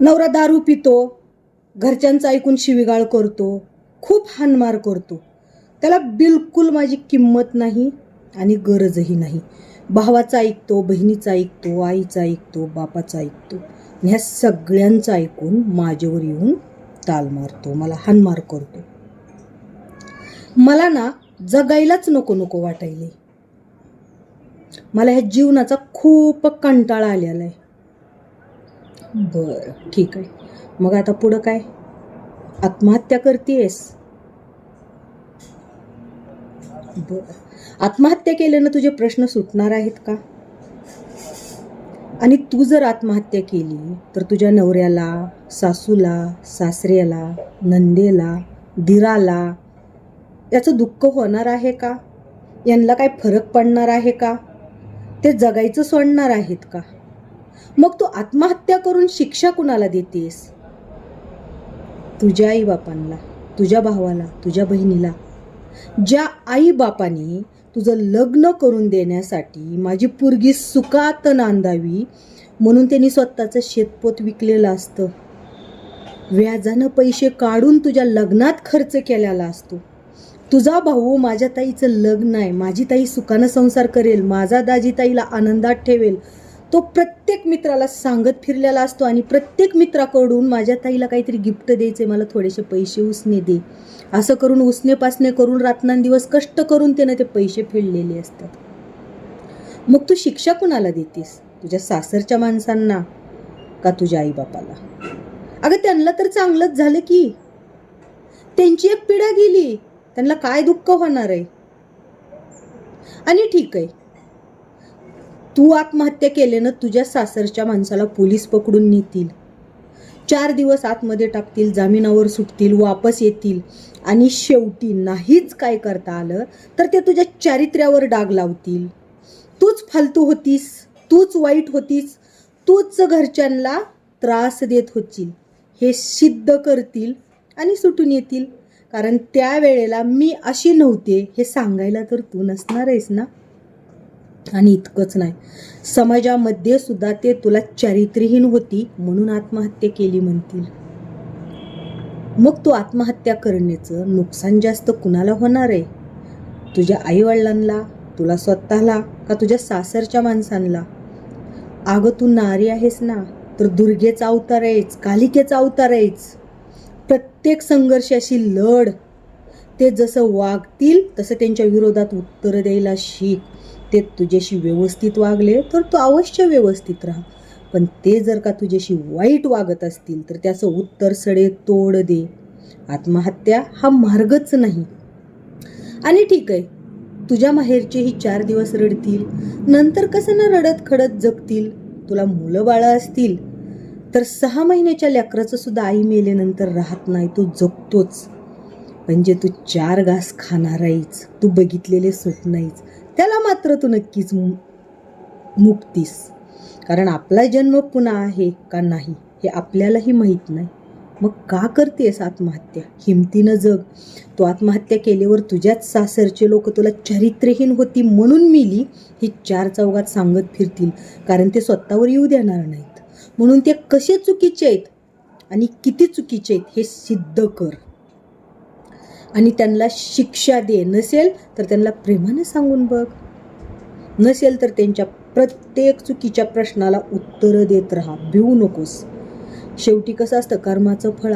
नवरा दारू पितो घरच्यांचं ऐकून शिवीगाळ करतो खूप हानमार करतो. त्याला बिलकुल माझी किंमत नाही आणि गरजही नाही. भावाचा ऐकतो बहिणीचा ऐकतो आईचा ऐकतो बापाचा ऐकतो. ह्या सगळ्यांचं ऐकून माझ्यावर येऊन ताल मारतो मला हानमार करतो. मला ना जगायलाच नको नको वाटायले. मला ह्या जीवनाचा खूप कंटाळा आलेला आहे. बरं ठीक आहे. मग आता पुढं काय? आत्महत्या करतेस बरं. आत्महत्या केल्यानं तुझे प्रश्न सुटणार आहेत का? आणि तू जर आत्महत्या केली तर तुझ्या नवऱ्याला सासूला सासऱ्याला नंदेला दिराला याचं दुःख होणार आहे का? यांना काय फरक पडणार आहे का? ते जगायचं सोडणार आहेत का? मग तू आत्महत्या करून शिक्षा कुणाला देतेस? तुझ्या आई बापांना तुझ्या भावाला तुझ्या बहिणीला. ज्या आई बापाने तुझं लग्न करून देण्यासाठी माझी पुरगी सुखात नांदावी म्हणून त्यांनी स्वतःचं शेतपोत विकलेलं असतं. व्याजानं पैसे काढून तुझ्या लग्नात खर्च केलेला असतो. तुझा भाऊ माझ्या ताईचं लग्न आहे. माझी ताई सुखानं संसार करेल. माझा दाजी ताईला आनंदात ठेवेल. तो प्रत्येक मित्राला सांगत फिरलेला असतो आणि प्रत्येक मित्राकडून माझ्या ताईला काहीतरी गिफ्ट द्यायचे मला थोडेसे पैसे उसने दे. असं करून उसने पासने करून रात्रंदिवस कष्ट करून त्यानं ते पैसे फेडलेले असतात. मग तू शिक्षा कुणाला देतेस? तुझ्या सासरच्या माणसांना का तुझ्या आईबापाला? अगं त्यांना तर चांगलंच झालं की. त्यांची एक पिढा गेली त्यांना काय दुःख होणार आहे? आणि ठीक आहे तू आत्महत्या केल्यानं तुझ्या सासरच्या माणसाला पोलीस पकडून नेतील. चार दिवस आतमध्ये टाकतील जामिनावर सुटतील वापस येतील आणि शेवटी नाहीच काय करता आलं तर ते तुझ्या चारित्र्यावर डाग लावतील. तूच फालतू होतीस तूच वाईट होतीस तूच घरच्यांना त्रास देत होतील. हे सिद्ध करतील आणि सुटून येतील. कारण त्यावेळेला मी अशी नव्हते हे सांगायला तर तू नसणार आहेस ना? आणि इतकंच नाही. समाजामध्ये सुद्धा ते तुला चारित्र्यहीन होती म्हणून आत्महत्या केली म्हणतील. मग तू आत्महत्या करण्याचं नुकसान जास्त कुणाला होणार आहे? तुझ्या आईवडिलांना तुला स्वतःला का तुझ्या सासरच्या माणसांना? अगं तू नारी आहेस ना तर दुर्गेचा अवतार आहेच कालिकेचा अवतार आहेच प्रत्येक संघर्षाशी लढ. ते जसं वागतील तसं त्यांच्या विरोधात उत्तर द्यायला शिक. ते तुझ्याशी व्यवस्थित वागले तर तू अवश्य व्यवस्थित राहा. पण ते जर का तुझ्याशी वाईट वागत असतील तर त्याचं उत्तर सडे तोड दे. आत्महत्या हा मार्गच नाही. आणि ठीक आहे तुझ्या माहेरचेही चार दिवस रडतील. नंतर कसं ना रडत खडत जगतील? तुला मुलं बाळं असतील. तर सहा महिन्याच्या लेकराचं सुद्धा आई मेल्यानंतर राहत नाही तो जगतोच. म्हणजे तू चार घास खाणार आहेस तू बघितलेले स्वप्न आहेस त्याला मात्र तू नक्कीच मु- मुक्तीस. कारण आपला जन्म पुन्हा आहे का नाही हे आपल्यालाही माहीत नाही. मग का करतेस आत्महत्या? हिमतीनं जग. तू आत्महत्या केल्यावर तुझ्याच सासरचे लोक तुला चारित्र्यहीन होती म्हणून मिली हे चार चौघात सांगत फिरतील. कारण ते स्वतःवर येऊ देणार नाहीत. म्हणून ते कसे चुकीचे आहेत आणि किती चुकीचे आहेत हे सिद्ध कर. आणि त्यांना शिक्षा दे. नसेल तर त्यांना प्रेमानं सांगून बघ. नसेल तर त्यांच्या प्रत्येक चुकीच्या प्रश्नाला उत्तरं देत राहा. भिवू नकोस. शेवटी कसं असतं? कर्माचं फळ